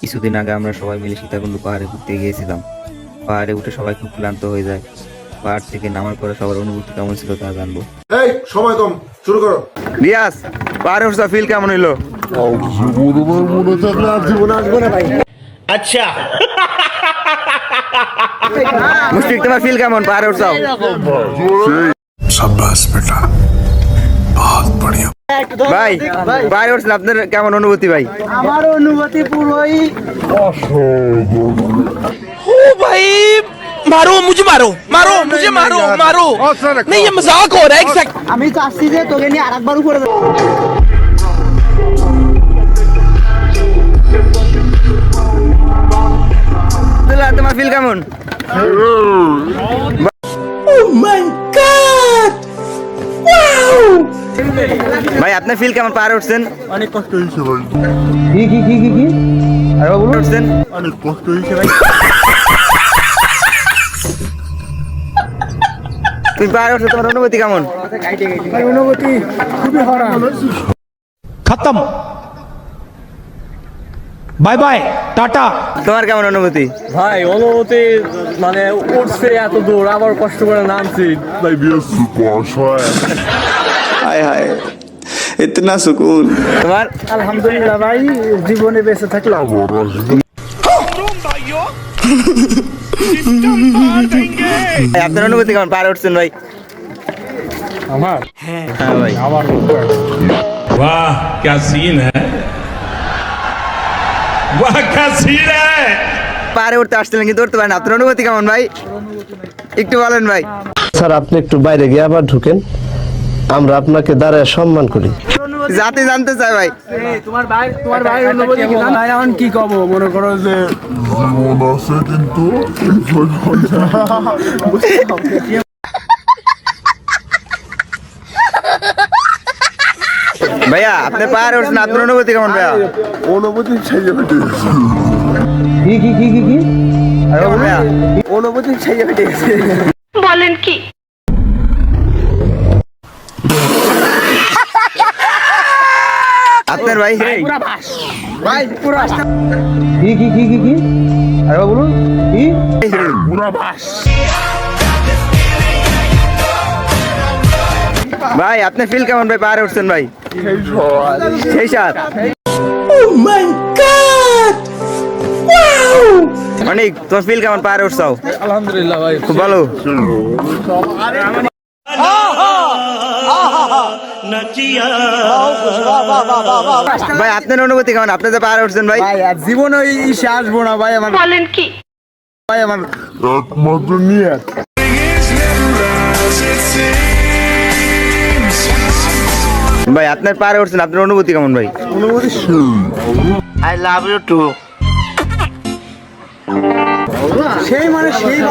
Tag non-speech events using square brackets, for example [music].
কিছুদিন আগে আমরা সবাই মিলে সীতাকুণ্ড পাহাড়ে ঘুরতে গিয়েছিলাম। পাহাড়ে উঠে সবাই খুব ক্লান্ত হয়ে যায়। পাহাড় থেকে নামার পরে সবার অনুভূতি কেমন ছিল তা জানব। এই সময় কম শুরু করো। রিয়াজ পাহাড়ে উঠতে ফিল কেমন হইল? আচ্ছা। মুশফিক তোমার ফিল কেমন? পাহাড়ে উঠছাও সাব্বাস বেটা। বহুত বড়িয়া। ভাই পাহাড়ে উঠছেন আপনার কেমন অনুভূতি ভাই আমার অনুভূতি পুরোই भाई मारो मुझे मारो मारो मुझे मारो मारो नहीं ये मजाक हो रहा है एक सेकंड আমি চাচ্ছি যে তোকে নিয়ে আরেকবার উপরে যাবো। আব্দুল্লাহ, তোমার ফিল কেমন ভাই আপনি ফিল কেমন? পার উঠছেন? অনেক কষ্ট হয়েছে ভাই। কি কি কি কি কি? আর বলুন উঠছেন? অনেক কষ্ট হয়েছে ভাই। তুমি পার উঠছো তোমার অনুভূতি কেমন? অনুভূতি খুবই হরা খতম। Bye bye tata. তোমার কেমন অনুভূতি? ভাই অনুভূতি মানে উঠছে এত দূর আবার কষ্ট করে নামছি। भाई बियर सुपर शॉय हाय हाय इतना सुकून তোমার আলহামদুলিল্লাহ ভাই জীবনে বেঁচে থাকলাম ভাই, আপনার অনুভূতি কেমন পাহাড়ে উঠছেন ভাই আমার হ্যাঁ ভাই वाह क्या सीन है वाह क्या सीन है পাহাড়ে উঠতে আসছিলেন কিন্তু উঠতে পারেন আপনার অনুভূতি কেমন ভাই একটু বলেন ভাই স্যার আপনি একটু বাইরে গিয়ে আবার ঢুকেন আমরা আপনাকে দাঁড়ায় সম্মান করি। জাতি জানতে চাই ভাই। তোমার ভাই তোমার ভাই অনুভূতি কি? ভাই এখন কি কব? মনে করো যে মন আছে কিন্তু ভাইয়া আপনি পাহাড়ে উঠছেন আপনার অনুভূতি কেমন ভাইয়া? অনুভূতি ছাইয়ে ফেটে গেছে কি কি কি কি কি? অনুভূতি গেছে বলেন কি? ভাই ভাই পুরো কি কি কি কি কি? আর বলুন কি? ভাই আপনি ফিল কেমন ভাই? পাহাড়ে উঠছেন ভাই? সেই সাত। অনেক তোমার ফিল কেমন পাহাড়ে উঠছাও? আলহামদুলিল্লাহ ভাই। খুব ভালো। ভাই আপনার অনুভূতি কেমন? আপনি যে পাহাড়ে উঠছেন ভাই। জীবন ওই ইসে আসব না ভাই আমার বলেন কি? ভাই আমার একমাত্র নিয়ে ভাই আপনার পাহাড়ে উঠছেন আপনার অনুভূতি কেমন ভাই? অনুভূতি সেই মানে সেই [laughs]